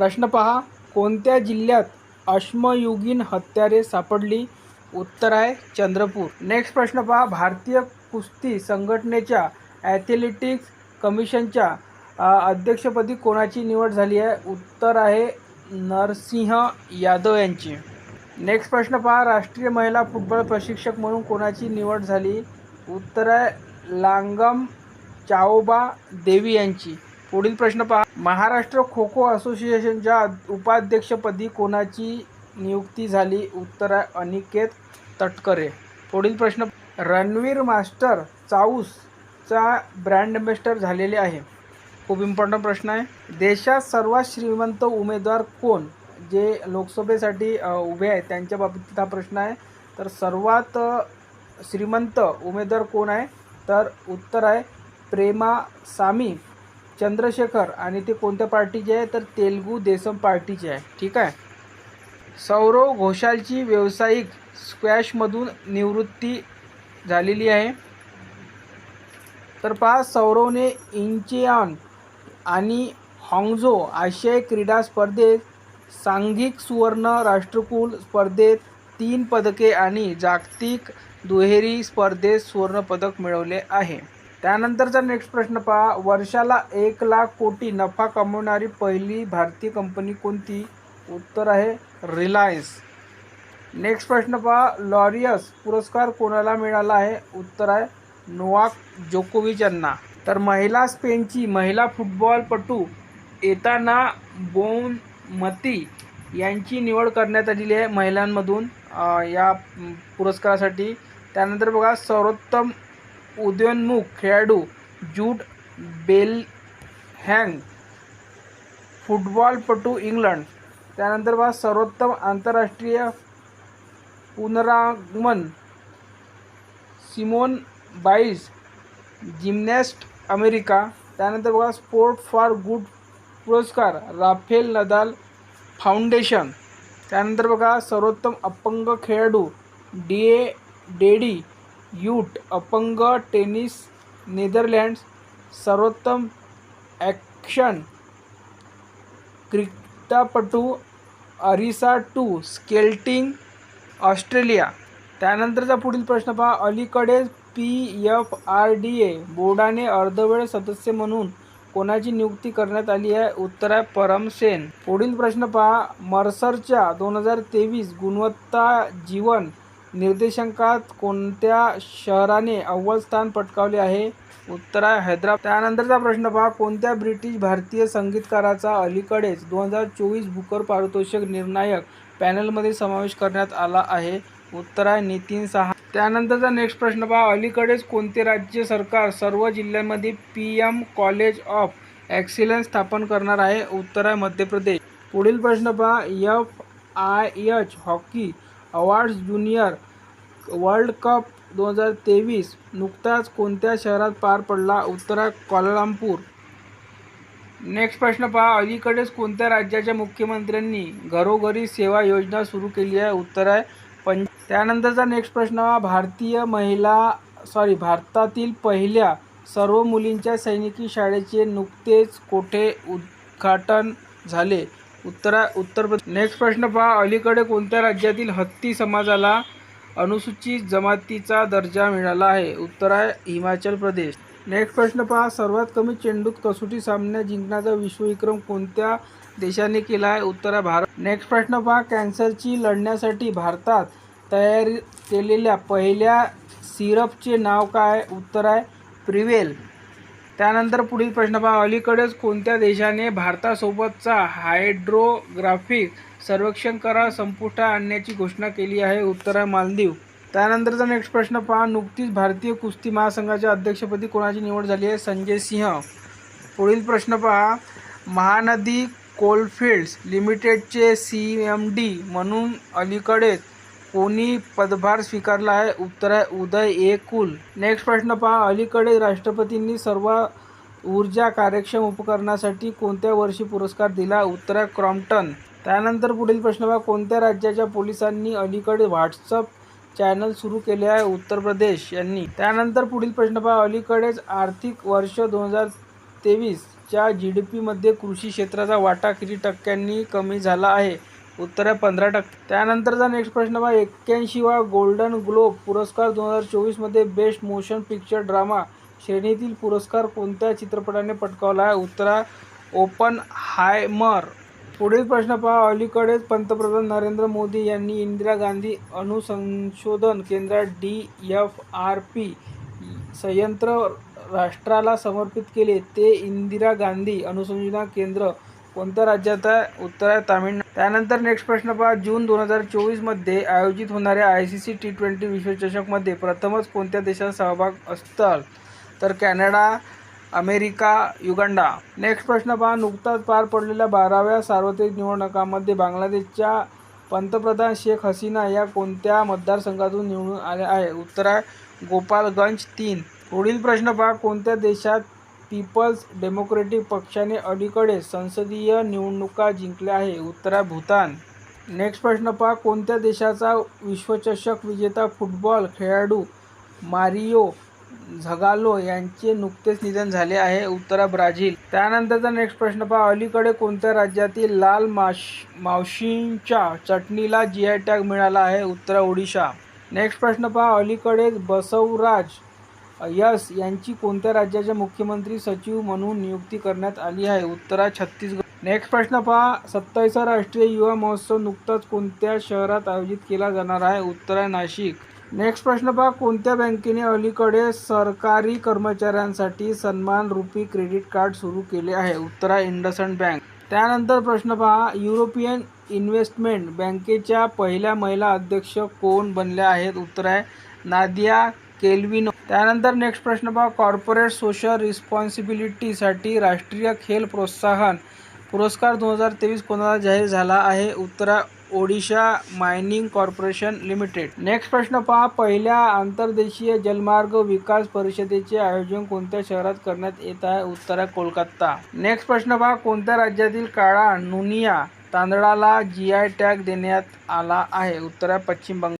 प्रश्न पहा कोणत्या जिल्ह्यात अश्मयुगीन हत्यारे सापडली? उत्तर आहे चंद्रपूर. नेक्स्ट प्रश्न पहा भारतीय कुस्ती संघटनेच्या ॲथलेटिक्स कमिशनच्या अध्यक्षपदी कोणाची निवड झाली आहे? उत्तर आहे नरसिंह यादव यांची. नेक्स्ट प्रश्न पहा राष्ट्रीय महिला फुटबॉल प्रशिक्षक म्हणून कोणाची निवड झाली? उत्तर आहे लांगम चाओबा देवी यांची. पुढील प्रश्न पहा. महाराष्ट्र खो खो असोसिएशनच्या उपाध्यक्षपदी कोणाची नियुक्ती झाली? उत्तर आहे अनिकेत तटकरे. पुढील प्रश्न रणवीर मास्टर चाऊसचा ब्रँड अँबॅसिडर झालेले आहे. खूप इम्पॉर्टंट प्रश्न आहे. देशात सर्वात श्रीमंत उमेदवार कोण? जे लोकसभेसाठी उभे आहेत त्यांच्या बाबतीत हा प्रश्न आहे. तर सर्वात श्रीमंत उमेदवार कोण आहे? तर उत्तर आहे प्रेमा सामी. चंद्रशेखर आणि ते कोणत्या पार्टीचे आहे? तर तेलगू देसम पार्टीचे आहे. ठीक आहे? सौरव घोषालची व्यावसायिक स्क्वॅशमधून निवृत्ती झालेली आहे. तर पहा सौरवने इंचियान आणि हॉंगझो आशियाई क्रीडा स्पर्धेत सांघिक सुवर्ण राष्ट्रकुल स्पर्धेत तीन पदके आणि जागतिक दुहेरी स्पर्धेत सुवर्णपदक मिळवले आहे. त्यानंतरचा नेक्स्ट प्रश्न पहा. वर्षाला एक लाख कोटी नफा कमवणारी पहिली भारतीय कंपनी कोणती? उत्तर आहे रिलायन्स नेक्स्ट प्रश्न पहा. लॉरियस पुरस्कार कोणाला मिळाला आहे? उत्तर आहे नोवाक जोकोविच यांना. तर महिला स्पेनची महिला फुटबॉलपटू एताना बोनमती यांची निवड करण्यात आलेली आहे महिलांमधून या पुरस्कारासाठी. त्यानंतर बघा सर्वोत्तम उदयोन्मुख खेळाडू जूट बेल हँग फुटबॉलपटू इंग्लंड त्यानंतर बघा सर्वोत्तम आंतरराष्ट्रीय पुनरागमन सिमोन बाईस जिमनॅस्ट अमेरिका त्यानंतर बघा स्पोर्ट फॉर गुड पुरस्कार राफेल नदाल फाउंडेशन त्यानंतर बघा सर्वोत्तम अपंग खेळाडू डी ए डेडी यूट अपंग टेनिस नेदरलँड्स सर्वोत्तम ॲक्शन क्रिक्टापटू अरिसा टू स्केल्टिंग ऑस्ट्रेलिया. त्यानंतरचा पुढील प्रश्न पहा. अलीकडेच P F R D A बोर्डाने अर्धवेळ सदस्य म्हणून कोणाची नियुक्ती करण्यात आली आहे? उत्तर आहे परमसेन पुढील प्रश्न पहा. मर्सरच्या दोन हजार तेवीस गुणवत्ता जीवन निर्देशांकात कोणत्या शहराने अव्वल स्थान पटकावले आहे? उत्तर आहे हैदराबाद. त्यानंतरचा प्रश्न पहा. कोणत्या ब्रिटिश भारतीय संगीतकाराचा अलीकडेच दोन हजार चोवीस बुकर पारितोषिक निर्णायक पॅनलमध्ये समावेश करण्यात आला आहे? उत्तर आहे नितीन सहा. त्यानंतरचा नेक्स्ट प्रश्न पहा. अलीकडेच कोणते राज्य सरकार सर्व जिल्ह्यांमध्ये P M college of excellence स्थापन करणार आहे? उत्तर आहे मध्य प्रदेश. पुढील प्रश्न पहा. F I H hockey awards junior world cup दोन हजार तेवीस नुकताच कोणत्या शहरात पार पडला? उत्तर आहे नेक्स्ट प्रश्न पहा. अलीकडेच कोणत्या राज्याच्या मुख्यमंत्र्यांनी घरोघरी सेवा योजना सुरू केली आहे? उत्तर आहे पंच त्यानंतरचा नेक्स्ट प्रश्न भारतीय महिला सॉरी भारतातील पहिल्या सर्व मुलींच्या सैनिकी शाळेचे नुकतेच कोठे उद्घाटन झाले? उत्तर आहे उत्तर प्रदेश. नेक्स्ट प्रश्न पहा. अलीकडे कोणत्या राज्यातील हत्ती समाजाला अनुसूचित जमातीचा दर्जा मिळाला आहे? उत्तर आहे हिमाचल प्रदेश. नेक्स्ट प्रश्न पहा. सर्वात कमी चेंडूत कसोटी सामना जिंकण्याचा विश्वविक्रम कोणत्या देशाने केला आहे? उत्तर आहे भारत. नेक्स्ट प्रश्न पहा. कॅन्सरची लढण्यासाठी भारतात तयार केलेल्या पहिल्या सिरपचे नाव काय आहे? उत्तर आहे प्रिवेल. त्यानंतर पुढील प्रश्न पहा. अलीकडेच कोणत्या देशाने भारतासोबतचा हायड्रोग्राफिक सर्वेक्षण करार संपुष्टात आणण्याची घोषणा केली आहे? उत्तर आहे मालदीव. त्यानंतरचा नेक्स्ट प्रश्न पहा. नुकतीच भारतीय कुस्ती महासंघाच्या अध्यक्षपदी कोणाची निवड झाली आहे? संजय सिंह. पुढील प्रश्न पहा. महानदी कोलफिल्ड्स लिमिटेडचे सी एम डी म्हणून अलीकडेच कोणी पदभार स्वीकारला आहे? उत्तर आहे उदय ए कुल नेक्स्ट प्रश्न पहा. अलीकडे राष्ट्रपतींनी सर्व ऊर्जा कार्यक्षम उपकरणासाठी कोणत्या वर्षी पुरस्कार दिला? उत्तर आहे क्रॉम्प्टन. त्यानंतर पुढील प्रश्न पहा. कोणत्या राज्याच्या पोलिसांनी अलीकडे व्हॉट्सअप चॅनल सुरू केले आहे? उत्तर प्रदेश यांनी. त्यानंतर पुढील प्रश्न पहा. अलीकडेच आर्थिक वर्ष दोन हजार तेवीसच्या जी डी पीमध्ये कृषी क्षेत्राचा वाटा किती टक्क्यांनी कमी झाला आहे? उत्तर आहे पंधरा टक्के. त्यानंतरचा नेक्स्ट प्रश्न पहा. एक्क्याऐंशीवा गोल्डन ग्लोब पुरस्कार दोन हजार चोवीसमध्ये बेस्ट मोशन पिक्चर ड्रामा श्रेणीतील पुरस्कार कोणत्या चित्रपटाने पटकावला आहे? उत्तर आहे ओपन हायमर पुढील प्रश्न पहा. अलीकडेच पंतप्रधान नरेंद्र मोदी यांनी इंदिरा गांधी अणुसंशोधन केंद्रात डी एफ आर पी संयंत्र राष्ट्राला समर्पित केले. ते इंदिरा गांधी अणुसंशोधन केंद्र कोणत्या राज्यात आहे? उत्तर आहे तामिळनाडू. त्यानंतर नेक्स्ट प्रश्न पहा. जून दोन हजार चोवीसमध्ये आयोजित होणाऱ्या I C C T twenty विश्वचषकमध्ये प्रथमच कोणत्या देशात सहभाग असतात तर कॅनडा अमेरिका युगांडा. नेक्स्ट प्रश्न पहा. नुकताच पार पडलेल्या बाराव्या सार्वत्रिक निवडणुकामध्ये बांगलादेशच्या पंतप्रधान शेख हसीना या कोणत्या मतदारसंघातून निवडून आल्या आहे उत्तर आहे गोपालगंज तीन. पुढील प्रश्न पहा. कोणत्या देशात पीपल्स डेमोक्रेटिक पक्षाने अलीकडे संसदीय निवडणुका जिंकल्या आहे उत्तरा भूतान. नेक्स्ट प्रश्न पहा कोणत्या देशाचा विश्वचषक विजेता फुटबॉल खेळाडू मारियो झगालो यांचे नुकतेच निधन झाले आहे? उत्तरा ब्राझील. त्यानंतरचा नेक्स्ट प्रश्न पहा अलीकडे कोणत्या राज्यातील लाल माश मावशींच्या चटणीला जी आय टॅग मिळाला आहे? उत्तरा ओडिशा. नेक्स्ट प्रश्न पहा अलीकडेच बसवराज यस यांची कोणत्या राज्याच्या मुख्यमंत्री सचिव म्हणून नियुक्ती करण्यात आली आहे? उत्तरा छत्तीसगड. नेक्स्ट प्रश्न पहा. सत्तावीसा राष्ट्रीय युवा महोत्सव नुकताच कोणत्या शहरात आयोजित केला जाणार आहे? उत्तर आहे नाशिक. नेक्स्ट प्रश्न पहा. कोणत्या बँकेने अलीकडे सरकारी कर्मचाऱ्यांसाठी सन्मान रुपी क्रेडिट कार्ड सुरू केले आहे? उत्तर आहे इंडसंड बँक. त्यानंतर प्रश्न पहा. युरोपियन इन्व्हेस्टमेंट बँकेच्या पहिल्या महिला अध्यक्ष कोण बनल्या आहेत? उत्तर आहे नादिया केल्विनो. त्यानंतर नेक्स्ट प्रश्न पहा. कॉर्पोरेट सोशल रिस्पॉन्सिबिलिटीसाठी राष्ट्रीय खेल प्रोत्साहन पुरस्कार दोन हजार तेवीस कोणाला जाहीर झाला आहे? उत्तरा Odisha mining corporation limited. Next प्रश्न पहा. पहिल्या आंतरदेशीय जलमार्ग विकास परिषदेचे आयोजन कोणत्या शहरात करण्यात येत आहे? उत्तरा कोलकाता. नेक्स्ट प्रश्न पहा. कोणत्या राज्यातील काळा नुनिया तांदळाला जी आय टॅग देण्यात आला आहे? उत्तरा पश्चिम बंगाल.